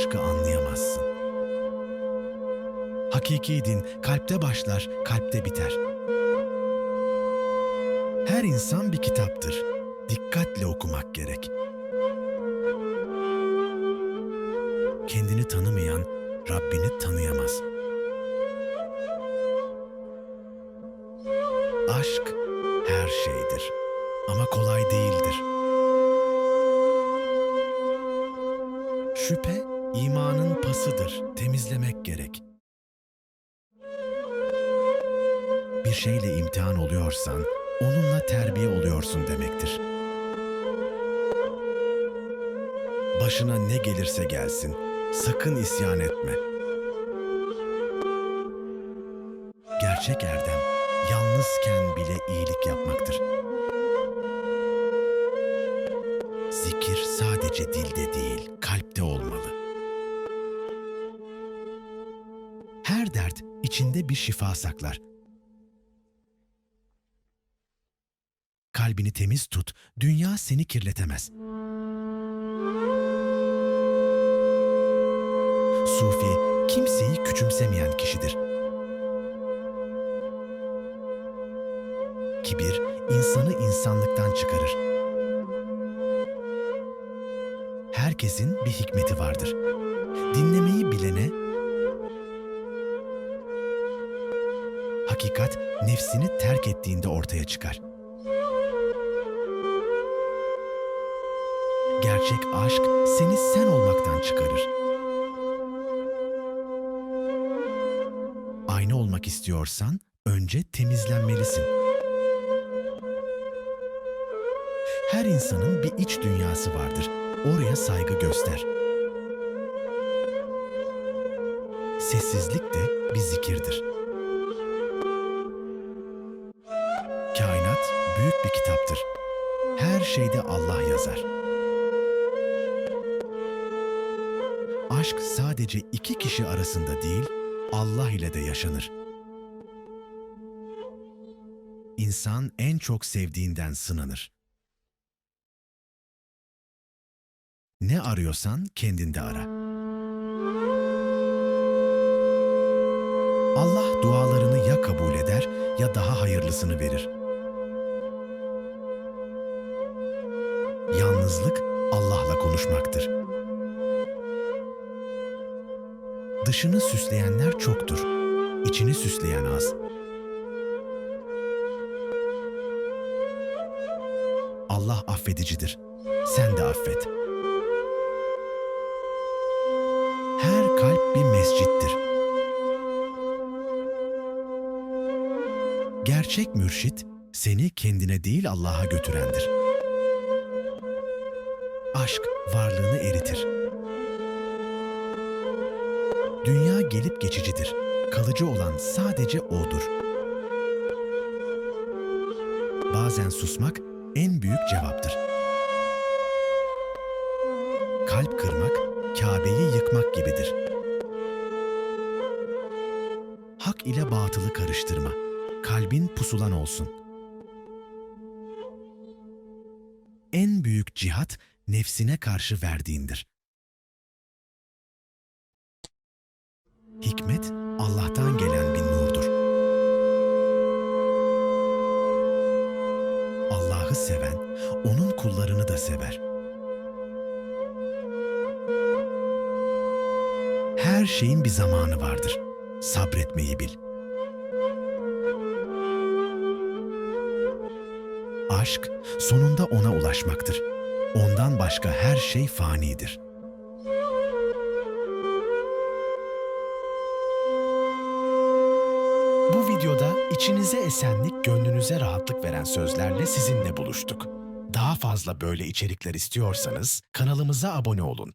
aşkı anlayamazsın. Hakiki din kalpte başlar, kalpte biter. Her insan bir kitaptır. Dikkatle okumak gerek. Kendini tanımayan Rabbini tanıyamaz. Aşk her şeydir ama kolay değildir. Şüphe imanın pasıdır, temizlemek gerek. Bir şeyle imtihan oluyorsan, onunla terbiye oluyorsun demektir. Başına ne gelirse gelsin, sakın isyan etme. Gerçek erdem, yalnızken bile iyilik yapmaktır. Zikir sadece dilde değil, Her dert içinde bir şifa saklar. Kalbini temiz tut, dünya seni kirletemez. Sufi, kimseyi küçümsemeyen kişidir. Kibir, insanı insanlıktan çıkarır. Herkesin bir hikmeti vardır. Dinlemeyi bilene, hakikat nefsini terk ettiğinde ortaya çıkar. Gerçek aşk seni sen olmaktan çıkarır. Ayna olmak istiyorsan önce temizlenmelisin. Her insanın bir iç dünyası vardır. Oraya saygı göster. Sessizlik de bir zikirdir. Bir kitaptır. Her şeyde Allah yazar. Aşk sadece iki kişi arasında değil, Allah ile de yaşanır. İnsan en çok sevdiğinden sınanır. Ne arıyorsan kendinde ara. Allah dualarını ya kabul eder ya daha hayırlısını verir. Yalnızlık Allah'la konuşmaktır. Dışını süsleyenler çoktur, içini süsleyen az. Allah affedicidir. Sen de affet. Her kalp bir mescittir. Gerçek mürşit seni kendine değil Allah'a götürendir. Aşk varlığını eritir. Dünya gelip geçicidir. Kalıcı olan sadece O'dur. Bazen susmak en büyük cevaptır. Kalp kırmak, Kabe'yi yıkmak gibidir. Hak ile batılı karıştırma. Kalbin pusulan olsun. En büyük cihat nefsine karşı verdiğindir. Hikmet Allah'tan gelen bir nurdur. Allah'ı seven onun kullarını da sever. Her şeyin bir zamanı vardır. Sabretmeyi bil. Aşk sonunda ona ulaşmaktır. Ondan başka her şey fanidir. Bu videoda içinize esenlik, gönlünüze rahatlık veren sözlerle sizinle buluştuk. Daha fazla böyle içerikler istiyorsanız kanalımıza abone olun.